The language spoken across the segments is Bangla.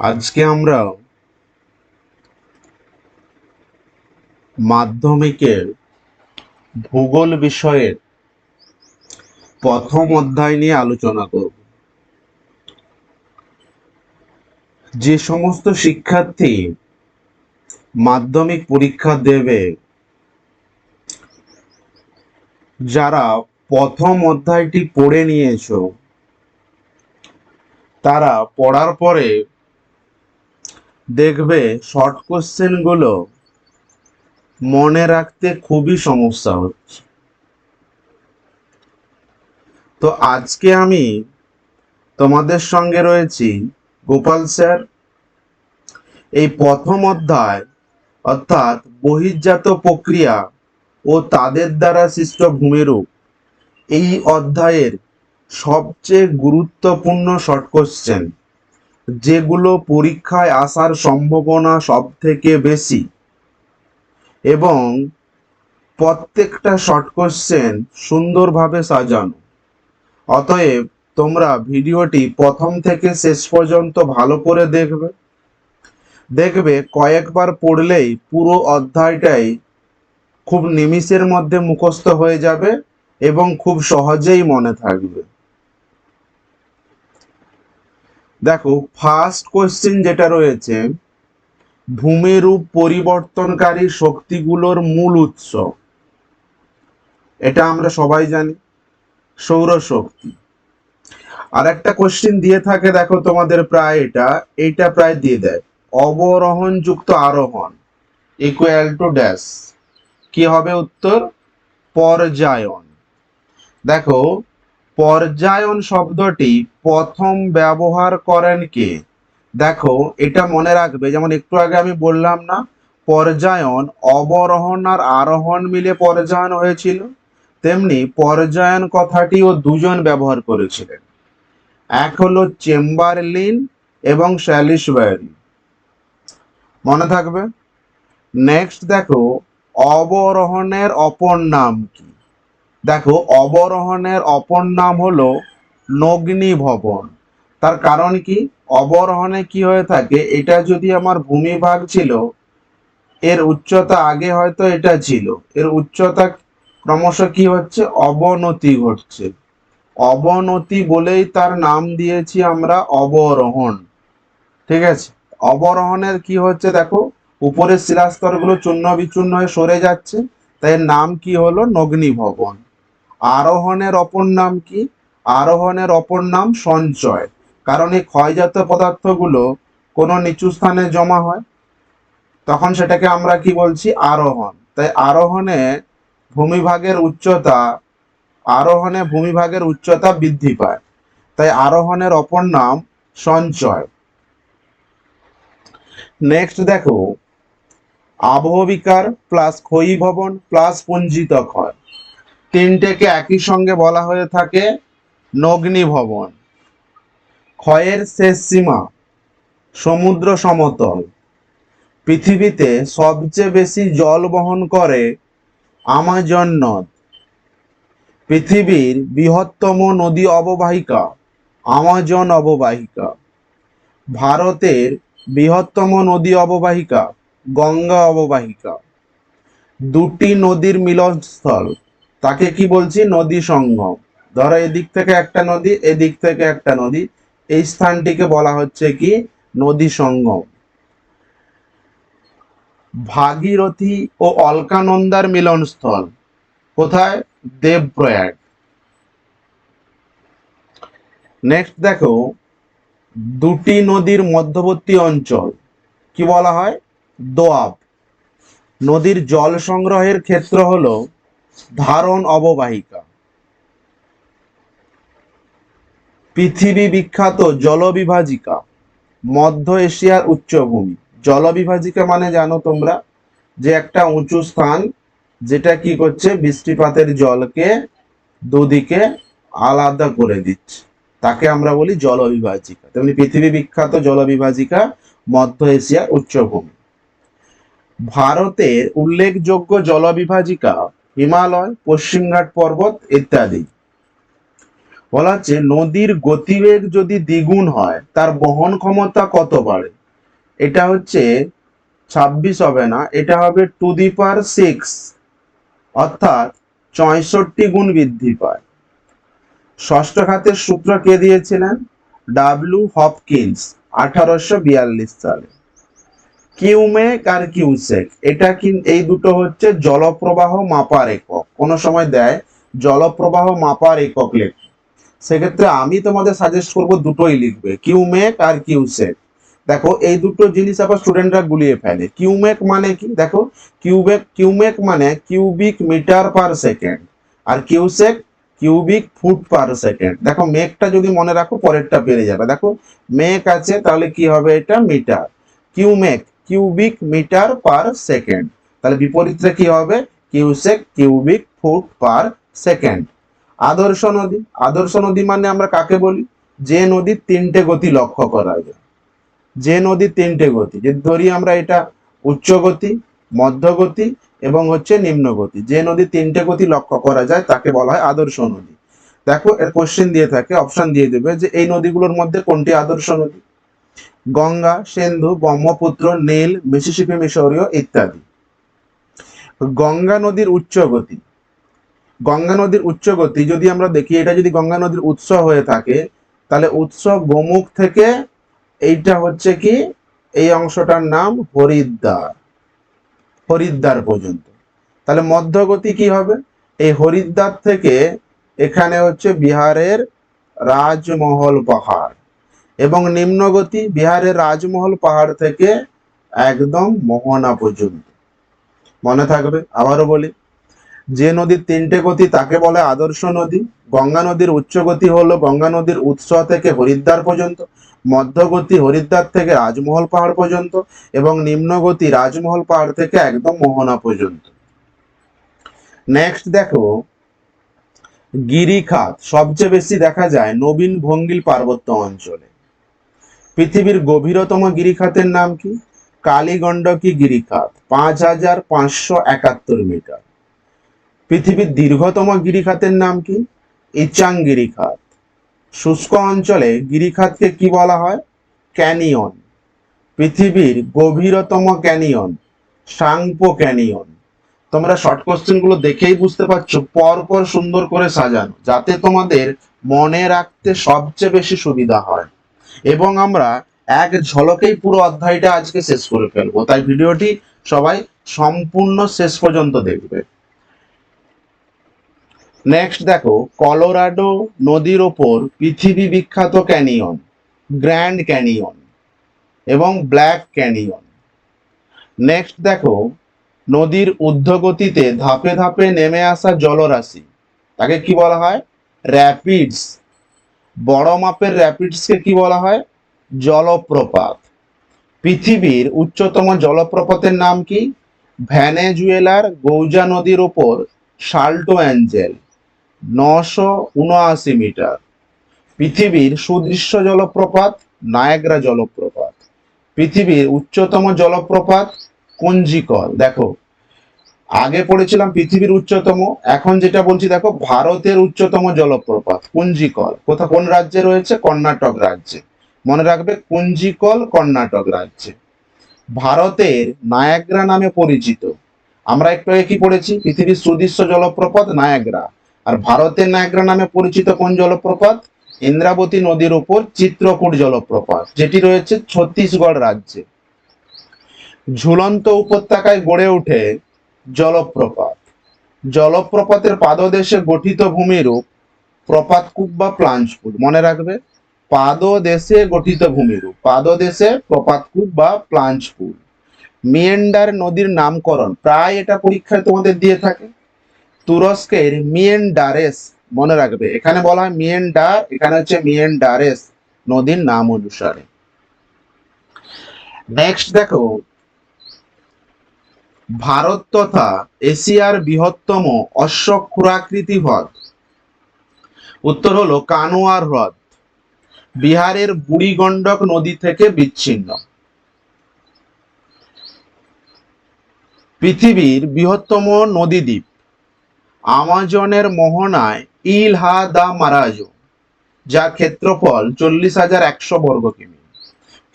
আজকে আমরা মাধ্যমিকের ভূগোল বিষয়ের প্রথম অধ্যায় নিয়ে আলোচনা করব। যে সমস্ত শিক্ষার্থী মাধ্যমিক পরীক্ষা দেবে, যারা প্রথম অধ্যায়টি পড়ে নিয়েছো, তারা পড়ার পরে দেখবে শর্ট কোশ্চেনগুলো মনে রাখতে খুবই সমস্যা হচ্ছে। তো আজকে আমি তোমাদের সঙ্গে রয়েছি গোপাল স্যার। এই প্রথম অধ্যায় অর্থাৎ বহির্জাত প্রক্রিয়া ও তাদের দ্বারা সৃষ্ট ভূমিরূপ এই অধ্যায়ের সবচেয়ে গুরুত্বপূর্ণ শর্ট কোশ্চেন যেগুলো পরীক্ষায় আসার সম্ভাবনা সব থেকে বেশি। এবং প্রত্যেকটা শর্ট কোশ্চেন সুন্দরভাবে সাজানো। অতএব তোমরা ভিডিওটি প্রথম থেকে শেষ পর্যন্ত ভালো করে দেখবে। দেখবে কয়েকবার পড়লেই পুরো অধ্যায়টাই খুব নিমিষের মধ্যে মুখস্থ হয়ে যাবে এবং খুব সহজেই মনে থাকবে। দেখো ফার্স্ট কোশ্চেন যেটা রয়েছে, ভূমিরূপ পরিবর্তনকারী শক্তিগুলোর মূল উৎস। এটা আমরা সবাই জানি, সৌরশক্তি। আর একটা কোশ্চেন দিয়ে থাকে, দেখো তোমাদের প্রায় এটা এটা প্রায় দিয়ে দেয়। অবরোহণ যুক্ত আরোহণ ইকুয়াল টু ড্যাশ কি হবে উত্তর? পর্যায়ন। দেখো পর্যায়ন শব্দটি প্রথম ব্যবহার করেন কে? দেখো, এটা মনে রাখবে, যেমন একটু আগে আমি বললাম না, পর্যায়ন, অবরোহণ আর আরোহণ মিলে পর্যায়ন হয়েছিল। তেমনি পর্যায়ন কথাটিও দুজন ব্যবহার করেছিলেন। এক হলো চেম্বারলিন এবং স্যালিসবারি মনে থাকবে? নেক্সট দেখো, অবরোহণের অপর নাম কি? দেখো, অবরোহণের অপর নাম হলো নগ্নি ভবন। তার কারণ কি? অবরোহণে কি হয়ে থাকে? এটা যদি আমার ভূমিভাগ ছিল, এর উচ্চতা আগে হয়তো এটা ছিল। এর উচ্চতা ক্রমশ কি হচ্ছে? অবনতি ঘটছে। অবনতি বলেই তার নাম দিয়েছি আমরা অবরোহণ। ঠিক আছে? অবরোহণের কি হচ্ছে দেখো? উপরের শিলাস্তরগুলো চূর্ণ বিচূর্ণ হয়ে সরে যাচ্ছে। তাই নাম কি হলো? নগ্নি ভবন। আরোহণের অপর নাম কি? আরোহণের অপর নাম সঞ্চয়। কারণ এই ক্ষয়জাত পদার্থগুলো কোনো নিচু স্থানে জমা হয়। তখন সেটাকে আমরা কি বলছি? আরোহণ। তাই আরোহণে ভূমিভাগের উচ্চতা, আরোহণে ভূমিভাগের উচ্চতা বৃদ্ধি পায়। তাই আরোহণের অপর নাম সঞ্চয়। নেক্সট দেখো। আবহবিকার প্লাস ক্ষয়ীভবন প্লাস পুঞ্জিত ক্ষয়। তিনটেকে একই সঙ্গে বলা হয়ে থাকে নগ্নি ভবন ক্ষয়ের শেষ সীমা, সমুদ্র সমতল। পৃথিবীতে সবচেয়ে বেশি জল বহন করে আমাজন নদ। পৃথিবীর বৃহত্তম নদী অববাহিকা, আমাজন অববাহিকা। ভারতের বৃহত্তম নদী অববাহিকা, গঙ্গা অববাহিকা। দুটি নদীর মিলনস্থল তাকে কি বলছি? নদী সঙ্গম ধরো এদিক থেকে একটা নদী, এদিক থেকে একটা নদী। এই স্থানটিকে বলা হচ্ছে কি? নদী সঙ্গম ভাগীরথী ও অলকানন্দার মিলনস্থল কোথায়? দেবপ্রয়াগ। নেক্সট দেখো, দুটি নদীর মধ্যবর্তী অঞ্চল। কি বলা হয়? দোয়াব নদীর জল সংগ্রহের ক্ষেত্র হলো ধারণ অববাহিকা। পৃথিবী বিখ্যাত জলবিভাজিকা, মধ্য এশিয়ার উচ্চভূমি। জলবিভাজিকা মানে জানো তোমরা? যে একটা উঁচু স্থান, যেটা কি করছে? বৃষ্টিপাতের জলকে দুদিকে আলাদা করে দিচ্ছে। তাকে আমরা বলি জলবিভাজিকা। তেমনি পৃথিবী বিখ্যাত জলবিভাজিকা মধ্য এশিয়ার উচ্চভূমি। ভারতের উল্লেখযোগ্য জলবিভাজিকা হিমালয় পশ্চিমঘাট পর্বত ইত্যাদি। বলা হচ্ছে, নদীর গতিবেগ যদি দ্বিগুণ হয়, তার বহন ক্ষমতা কত বাড়ে? এটা হচ্ছে ছাব্বিশ হবে না, এটা হবে টু দি পার সিক্স, অর্থাৎ চৌষট্টি গুণ বৃদ্ধি পায়। ষষ্ঠ খাতের সূত্র কে দিয়েছিলেন? ডাব্লু হপকিন্স, আঠারোশো বিয়াল্লিশ সালে। কিউমেক আর কিউসেক? এটা কি এই দুটো হচ্ছে জলপ্রবাহ মাপার একক। কোন সময় দেয় জলপ্রবাহ মাপার একক লেখ। সেক্ষেত্রে আমি তোমাদের সাজেস্ট করব দুটোই লিখবে, কিউমেক আর কিউসেক। দেখো, এই দুটো জিনিস আবার স্টুডেন্টরা গুলিয়ে ফেলে। কিউমেক মানে কি? দেখো, কিউবেক কিউমেক মানে কিউবিক মিটার পার সেকেন্ড, আর cusec cubic foot per second. দেখো মেকটা যদি মনে রাখো, পরেরটা পেরে যাবে। দেখো মেক আছে, তাহলে কি হবে এটা? Metre. Cumec cubic metre per second তাহলে বিপরীতটা কি হবে? Cusec cubic foot per second আদর্শ নদী। আদর্শ নদী মানে আমরা কাকে বলি? যে নদীর তিনটে গতি লক্ষ্য করা যায়। যে নদীর তিনটে গতি। যে ধরি আমরা এটা উচ্চ গতি মধ্যগতি এবং হচ্ছে নিম্ন গতি। যে নদীর তিনটে গতি লক্ষ্য করা যায় তাকে বলা হয় আদর্শ নদী। দেখো, এর কোশ্চেন দিয়ে থাকে অপশন দিয়ে দেবে যে এই নদীগুলোর মধ্যে কোনটি আদর্শ নদী? গঙ্গা, সিন্ধু, ব্রহ্মপুত্র, নীল, মিসিসিপি, মিশরীয় ইত্যাদি। গঙ্গা নদীর উচ্চ গতি গঙ্গা নদীর উচ্চ গতি যদি আমরা দেখি, এটা যদি গঙ্গা নদীর উৎস হয়ে থাকে, তাহলে উৎস গোমুখ থেকে এইটা হচ্ছে কি? এই অংশটার নাম হরিদ্বার। হরিদ্বার পর্যন্ত। তাহলে মধ্যগতি কি হবে? এই হরিদ্বার থেকে এখানে হচ্ছে বিহারের রাজমহল পাহাড়। এবং নিম্নগতি বিহারের রাজমহল পাহাড় থেকে একদম মোহনা পর্যন্ত। মনে থাকবে, আবারও বলি, যে নদীর তিনটে গতি তাকে বলে আদর্শ নদী, গঙ্গা নদীর উচ্চ গতি হলো গঙ্গা নদীর উৎস থেকে হরিদ্বার পর্যন্ত, মধ্যগতি হরিদ্বার থেকে রাজমহল পাহাড় পর্যন্ত এবং নিম্নগতি রাজমহল পাহাড় থেকে একদম মোহনা পর্যন্ত। নেক্সট দেখো, গিরিখাত। সবচেয়ে বেশি দেখা যায় নবীন ভঙ্গিল পার্বত্য অঞ্চলে। পৃথিবীর গভীরতম গিরিখাতের নাম কি? কালীগণ্ডকী গিরিখাত? পাঁচ হাজার পাঁচশো একাত্তর মিটার। পৃথিবীর দীর্ঘতম গিরিখাতের নাম কি? ইচাং গিরিখাত। শুষ্ক অঞ্চলে গিরিখাতকে কি বলা হয়? ক্যানিয়ন। পৃথিবীর গভীরতম ক্যানিয়ন, সাংপো ক্যানিয়ন। তোমরা শর্ট কোশ্চেনগুলো দেখেই বুঝতে পারছ পর পর সুন্দর করে সাজানো, যাতে তোমাদের মনে রাখতে সবচেয়ে বেশি সুবিধা হয়। এবং আমরা এক ঝলকেই পুরো অধ্যায়টা আজকে শেষ করে ফেলব। তাই ভিডিওটি সবাই সম্পূর্ণ শেষ পর্যন্ত দেখবে। নেক্সট দেখো, কলোরাডো নদীর ওপর পৃথিবী বিখ্যাত ক্যানিয়ন, গ্র্যান্ড ক্যানিয়ন এবং ব্ল্যাক ক্যানিয়ন। নেক্সট দেখো, নদীর ঊর্ধ্বগতিতে ধাপে ধাপে নেমে আসা জলরাশি, তাকে কি বলা হয়? র্যাপিডস বড় মাপের র্যাপিডসকে কি বলা হয়? জলপ্রপাত। পৃথিবীর উচ্চতম জলপ্রপাতের নাম কি? ভ্যানেজুয়েলার গৌজা নদীর ওপর সাল্টো অ্যাঞ্জেল, নশো উনআশি মিটার। পৃথিবীর সুদৃশ্য জলপ্রপাত, নায়াগ্রা জলপ্রপাত। পৃথিবীর উচ্চতম জলপ্রপাত, কুঞ্জিকল। দেখো আগে পড়েছিলাম পৃথিবীর উচ্চতম, এখন যেটা বলছি দেখো, ভারতের উচ্চতম জলপ্রপাত, কুঞ্জিকল। কোথা কোন রাজ্যে রয়েছে? কর্ণাটক রাজ্যে। মনে রাখবে, কুঞ্জিকল কর্ণাটক রাজ্যে। ভারতের নায়াগ্রা নামে পরিচিত। আমরা একটু কি পড়েছি? পৃথিবীর সুদৃশ্য জলপ্রপাত নায়াগ্রা। আর ভারতের নায়াগ্রা নামে পরিচিত কোন জলপ্রপাত? ইন্দ্রাবতী নদীর উপর চিত্রকূট জলপ্রপাত, যেটি রয়েছে ছত্তিশগড় রাজ্যে। ঝুলন্ত উপত্যকায় গড়ে ওঠে জলপ্রপাত। জলপ্রপাতের পাদদেশে গঠিত ভূমিরূপ প্রপাতকূপ বা প্লাঞ্জপুর মনে রাখবে, পাদদেশে গঠিত ভূমিরূপ। পাদদেশে প্রপাতকূপ বা প্লাঞ্জপুর মিয়েন্ডার নদীর নামকরণ। প্রায় এটা পরীক্ষায় তোমাদের দিয়ে থাকে। তুরস্কের মিয়েন্ডারেস, মনে রাখবে। এখানে বলা হয় মিয়েন্ডার, এখানে হচ্ছে মিয়েন্ডারেস নদীর নাম অনুসারে। নেক্সট দেখো ভারত তথা এশিয়ার বৃহত্তম অশ্বক্ষুরাকৃতি হ্রদ। উত্তর হলো কানোয়ার হ্রদ। বিহারের বুড়িগণ্ডক নদী থেকে বিচ্ছিন্ন। পৃথিবীর বৃহত্তম নদীদ্বীপ, আমাজনের মোহনায় ইল হা দা মারাজো যার ক্ষেত্রফল চল্লিশ হাজার একশো বর্গ কিমি।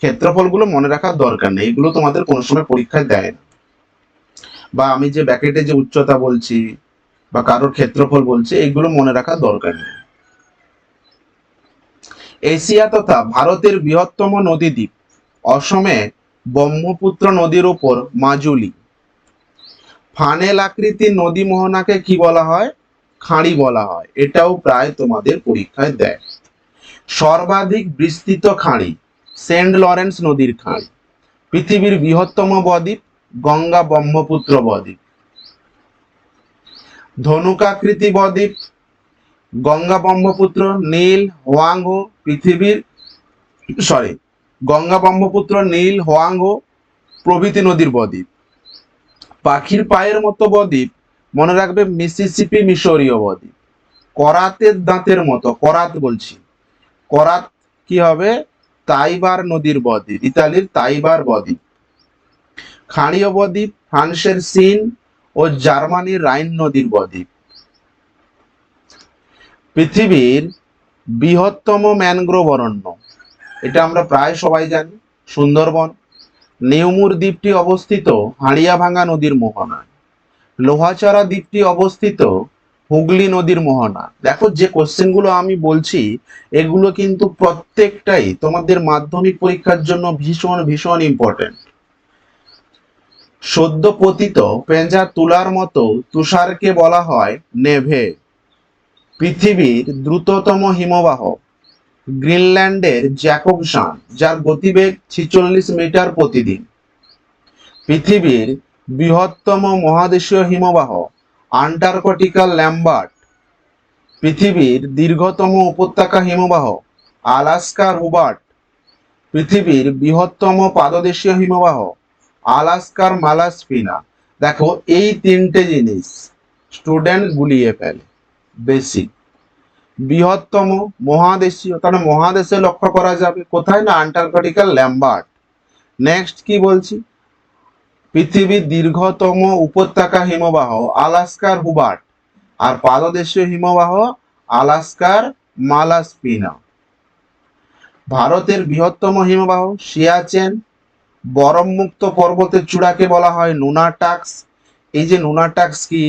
ক্ষেত্রফলগুলো মনে রাখার দরকার নেই, এগুলো তোমাদের কোনো সময় পরীক্ষায় দেয় না। বা আমি যে ব্যাকেটে যে উচ্চতা বলছি বা কারোর ক্ষেত্রফল বলছি, এগুলো মনে রাখার দরকার নেই। এশিয়া তথা ভারতের বৃহত্তম নদী দ্বীপ অসমে ব্রহ্মপুত্র নদীর উপর মাজুলি। ফানেল আকৃতির নদী মোহনাকে কি বলা হয়? খাঁড়ি বলা হয়। এটাও প্রায় তোমাদের পরীক্ষায় দেয়। সর্বাধিক বিস্তৃত খাঁড়ি, সেন্ট লরেন্স নদীর খাঁড়ি, পৃথিবীর বৃহত্তম বদ্বীপ গঙ্গা ব্রহ্মপুত্র বদ্বীপ। ধনুকাকৃতি বদ্বীপ, Ganga Brahmaputra, Nile, Huang He পৃথিবীর sorry Ganga Brahmaputra, Nile, Huang He প্রভৃতি নদীর বদ্বীপ। পাখির পায়ের মতো বদ্বীপ, মনে রাখবে মিসিসিপি মিশরীয় বদ্বীপ। করাতের দাঁতের মতো, করাত বলছি। করাত কি হবে? তাইবার নদীর বদ্বীপ, ইতালির তাইবার বদ্বীপ। খাঁড়ীয় বদ্বীপ ফ্রান্সের সিন ও জার্মানির রাইন নদীর বদ্বীপ। পৃথিবীর বৃহত্তম ম্যানগ্রোভ অরণ্য। এটা আমরা প্রায় সবাই জানি, সুন্দরবন। নেউমুর দ্বীপটি অবস্থিত হাড়িয়াভাঙ্গা নদীর মোহনায়। লোহাচারা দ্বীপটি অবস্থিত হুগলি নদীর মোহনা দেখো, যে কোশ্চেনগুলো আমি বলছি, এগুলো কিন্তু প্রত্যেকটাই তোমাদের মাধ্যমিক পরীক্ষার জন্য ভীষণ ভীষণ ইম্পর্টেন্ট সদ্য পতিত পেঁজা তুলার মতো তুষারকে বলা হয় নেভে। পৃথিবীর দ্রুততম হিমবাহ গ্রিনল্যান্ডের জ্যাকবসান যার গতিবেগ ছিচল্লিশ মিটার প্রতিদিন। পৃথিবীর বৃহত্তম মহাদেশীয় হিমবাহ আন্টার্কটিকা ল্যাম্বার্ট। পৃথিবীর দীর্ঘতম উপত্যকা হিমবাহ আলাস্কা রুবার্ট। পৃথিবীর বৃহত্তম পাদদেশীয় হিমবাহ আলাস্কার মালাসপিনা। দেখো, এই তিনটে জিনিস স্টুডেন্ট গুলিয়ে ফেলে বেসিক বৃহত্তম মহাদেশীয়, তাহলে মহাদেশে লক্ষ্য করা যাবে, কোথায় না আন্টার্কটিকাল ল্যাম্বার্ট? নেক্সট কি বলছি? পৃথিবীর দীর্ঘতম উপত্যকা হিমবাহ, আলাস্কার হুবার্ট। আর পাদদেশীয় হিমবাহ, আলাস্কার মালাসপিনা। ভারতের বৃহত্তম হিমবাহ, সিয়াচেন বরফমুক্ত পর্বতের চূড়াকে বলা হয় নুনাটাক্স এই যে নুনাটাক্স কি,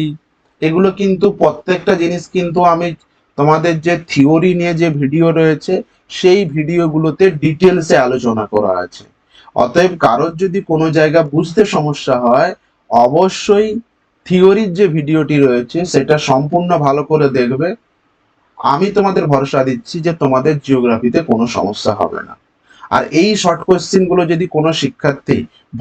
এগুলো কিন্তু প্রত্যেকটা জিনিস কিন্তু আমি তোমাদের যে থিওরি নিয়ে যে ভিডিও রয়েছে, সেই ভিডিওগুলোতে ডিটেলসে আলোচনা করা আছে। অতএব কারোর যদি কোনো জায়গা বুঝতে সমস্যা হয়, অবশ্যই থিওরির যে ভিডিওটি রয়েছে, সেটা সম্পূর্ণ ভালো করে দেখবে। আমি তোমাদের ভরসা দিচ্ছি যে তোমাদের জিওগ্রাফিতে কোনো সমস্যা হবে না। আর এই শর্ট কোশ্চেনগুলো যদি কোনো শিক্ষার্থী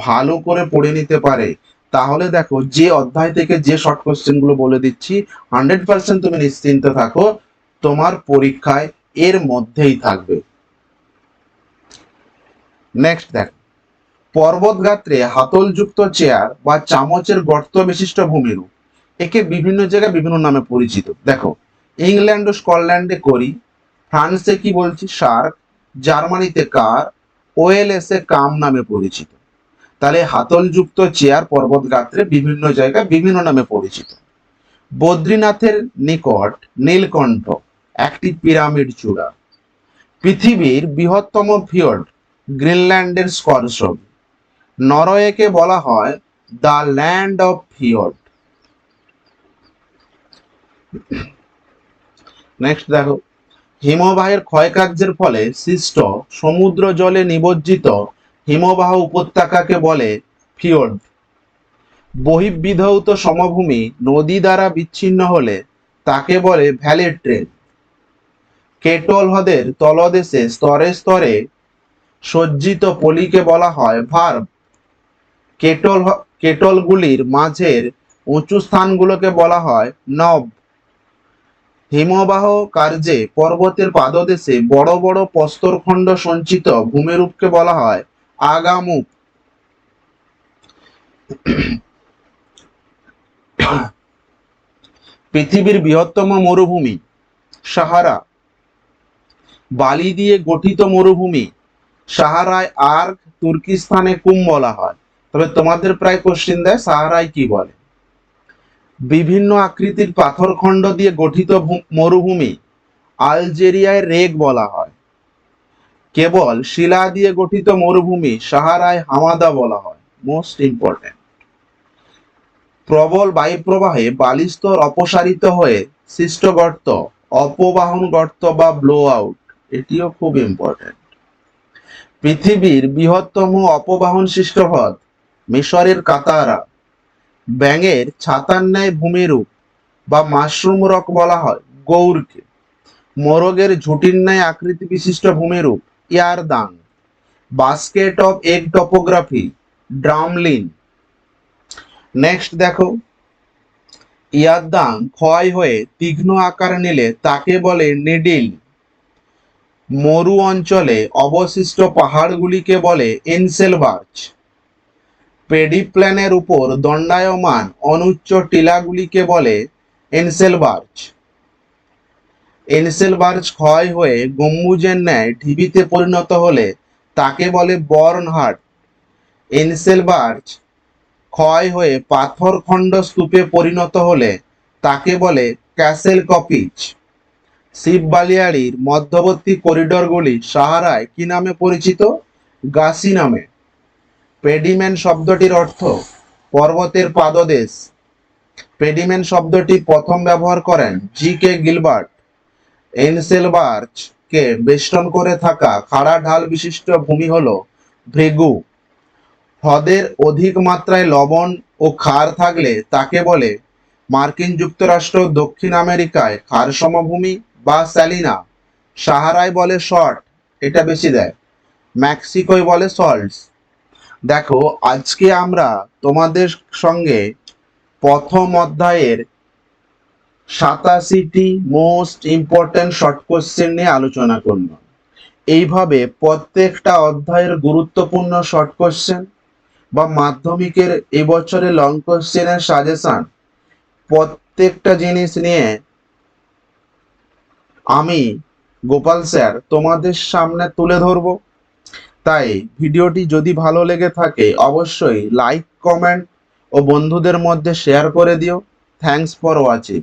ভালো করে পড়ে নিতে পারে, তাহলে দেখো যে অধ্যায় থেকে যে শর্ট কোশ্চেনগুলো বলে দিচ্ছি হান্ড্রেড পার্সেন্ট তুমি নিশ্চিন্ত থাকো, তোমার পরীক্ষায় এর মধ্যেই থাকবে। নেক্সট দেখো পর্বত গাত্রে হাতলযুক্ত চেয়ার বা চামচের গর্ত বিশিষ্ট ভূমিরূপ একে বিভিন্ন জায়গায় বিভিন্ন নামে পরিচিত। দেখো, ইংল্যান্ড ও স্কটল্যান্ডে করি, ফ্রান্সে কি বলছি? শার্ক জার্মানিতে কার? ওয়েলএসে কাম নামে পরিচিত। তাহলে হাতলযুক্ত চেয়ার পর্বত গাত্রে বিভিন্ন জায়গায় বিভিন্ন নামে পরিচিত। বদ্রীনাথের নিকট নীলকণ্ঠ, একটি পিরামিড চূড়া। পৃথিবীর বৃহত্তম ফিয়র্ড, গ্রিনল্যান্ডের স্কর্শক নরওয়েকে বলা হয় the land of fjord. Next দেখো। হিমবাহের ক্ষয়কার্যের ফলে সৃষ্ট সমুদ্র জলে নিমজ্জিত হিমবাহ উপত্যকাকে বলে ফিয়র্ড বহির্বিধৌত সমভূমি নদী দ্বারা বিচ্ছিন্ন হলে তাকে বলে ভ্যালি ট্রেন। কেটল হ্রদের তলদেশে স্তরে স্তরে সজ্জিত পলিকে বলা হয় ভার্ব। কেটল কেটলগুলির মাঝের উঁচু স্থানগুলোকে বলা হয় নব। হিমবাহ কার্যে পর্বতের পাদদেশে বড় বড় প্রস্তরখণ্ড সঞ্চিত ভূমিরূপকে বলা হয় আগামুখ পৃথিবীর বৃহত্তম মরুভূমি সাহারা। বালি দিয়ে গঠিত মরুভূমি সাহারায় আর্ক তুর্কিস্তানে কুম বলা হয়। তবে তোমাদের প্রায় কোশ্চিন দেয়, সাহারায় কি বলে? বিভিন্ন আকৃতির পাথরখণ্ড দিয়ে গঠিত মরুভূমি আলজেরিয়ায় রেগ বলা হয়। কেবল শিলা দিয়ে গঠিত মরুভূমি সাহারায় হামাদা বলা হয় মোস্ট ইম্পর্টেন্ট প্রবল বায়ুপ্রবাহে বালিস্তর অপসারিত হয়ে সৃষ্ট গর্ত, অপবাহন গর্ত বা ব্লো আউট এটিও খুব ইম্পর্টেন্ট পৃথিবীর বৃহত্তম অপবাহন সৃষ্ট হ্রদ মিশরের কাতারা। ব্যাঙের ছাতার ন্যায় ভূমিরূপ বা মাশরুম রক বলা হয়, গৌরকে। মোরগের ঝুটির ন্যায় আকৃতি বিশিষ্ট ভূমিরূপ, yardang. Basket of egg topography, drumlin. Next দেখো। ইয়ারদাং ক্ষয় হয়ে তীক্ষ্ণ আকার নিলে তাকে বলে নিডিল। মরু অঞ্চলে অবশিষ্ট পাহাড়গুলিকে বলে এনসেলবার্চ পেডিপ্ল্যানের উপর দণ্ডায়মান অনুচ্চ টিলাগুলিকে বলে এনসেলবার্চ। এনসেলবার্চ ক্ষয় হয়ে গম্বুজের ন্যায় ঢিবিতে পরিণত হলে তাকে বলে বর্নহাট এনসেলবার্চ ক্ষয় হয়ে পাথরখণ্ড স্তূপে পরিণত হলে তাকে বলে ক্যাসেল কপিচ শিব বালিয়াড়ির মধ্যবর্তী করিডরগুলি সাহারায় কি নামে পরিচিত? গাসি নামে। পেডিমেন শব্দটির অর্থ পর্বতের পাদদেশ। পেডিমেন শব্দটি প্রথম ব্যবহার করেন জি কে গিলবার্ট। এনসেলবার্চ কে বেষ্টন করে থাকা খাড়া ঢাল বিশিষ্ট ভূমি হলো ভৃগু। হ্রদের অধিক মাত্রায় লবণ ও ক্ষার থাকলে তাকে বলে মার্কিন যুক্তরাষ্ট্র দক্ষিণ আমেরিকায় ক্ষার সমভূমি বা স্যালিনা। সাহারায় বলে শর্ট, এটা বেশি দেয়। মেক্সিকোয় বলে সল্টস। দেখো, আজকে আমরা তোমাদের সঙ্গে প্রথম অধ্যায়ের সাতাশিটি মোস্ট ইম্পর্ট্যান্ট শর্ট কোশ্চেন নিয়ে আলোচনা করলাম এইভাবে প্রত্যেকটা অধ্যায়ের গুরুত্বপূর্ণ শর্ট কোশ্চেন বা মাধ্যমিকের এবছরে লং কোশ্চেনের সাজেশন প্রত্যেকটা জিনিস নিয়ে আমি গোপাল স্যার তোমাদের সামনে তুলে ধরব। তাই ভিডিওটি যদি ভালো লেগে থাকে, অবশ্যই লাইক কমেন্ট ও বন্ধুদের মধ্যে শেয়ার করে দিও। Thanks for watching